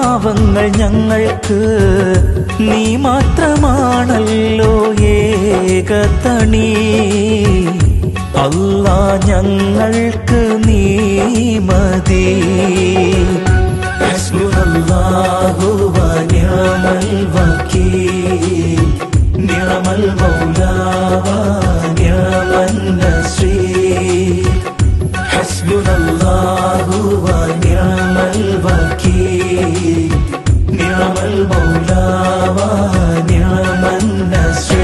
പാവങ്ങൾ ഞങ്ങൾക്ക് നീ മാത്രമാണല്ലോ ഏകതണി. അല്ല ഞങ്ങൾക്ക് നീ മതി. ഞാമൽ വനിഅമൽ വകീൽ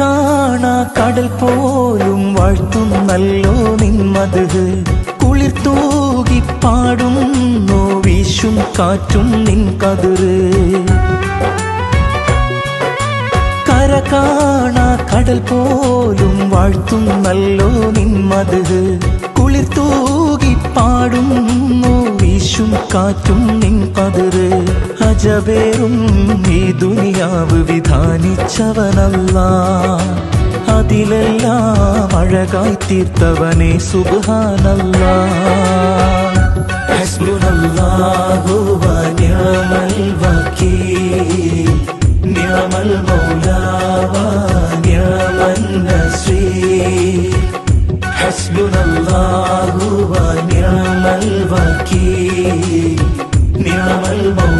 കാണാ കടൽ പോലും വാഴ്ത്തുന്നല്ലോ നിന്മത്. കുളിർ തൂകി പാടുന്നു വീശും കാറ്റും നിൻ കതിര് കര കാണാ കടൽ പോലും വാഴ്ത്തുന്നല്ലോ നിന്മത്. കുളിർ പാടുന്നു കാറ്റും നിൻ കതിര്. അജബേറും ഈ ദുനിയാവ് വിധാനിച്ചവനല്ല. അതിലെല്ലാം അഴകായി തീർത്തവനെ സുഖാനല്ല ഹസ്ബുനല്ലാഹു ഹസ്ബുനല്ലാഹു വനിഅമൽ വകീൽ നിഅമൽ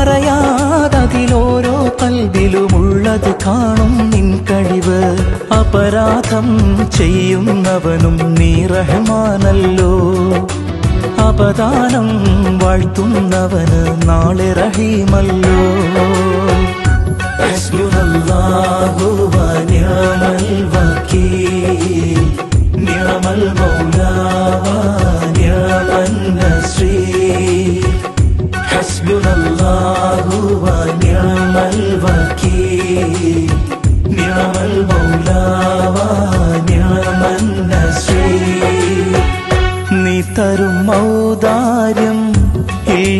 പറയാതതിലോരോ കൽവിലുമുള്ളത് കാണും നിൻ കഴിവ്. അപരാധം ചെയ്യുന്നവനും നീ റഹ്മാനല്ലോ. അപദാനം വാഴ്ത്തുന്നവന് നാളെ റഹീമല്ലോ. ഹസ്ബുനല്ലാഹു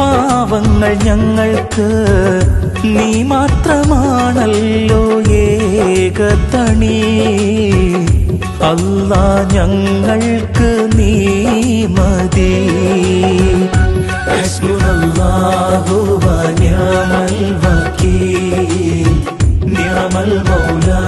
പാവങ്ങൾ ഞങ്ങൾക്ക് നീ മാത്രമാണല്ലോ ഏകത്തണി അല്ല ഞങ്ങൾക്ക് നീ മതി. ഞാമൽ വ നിഅമൽ മൗലാ.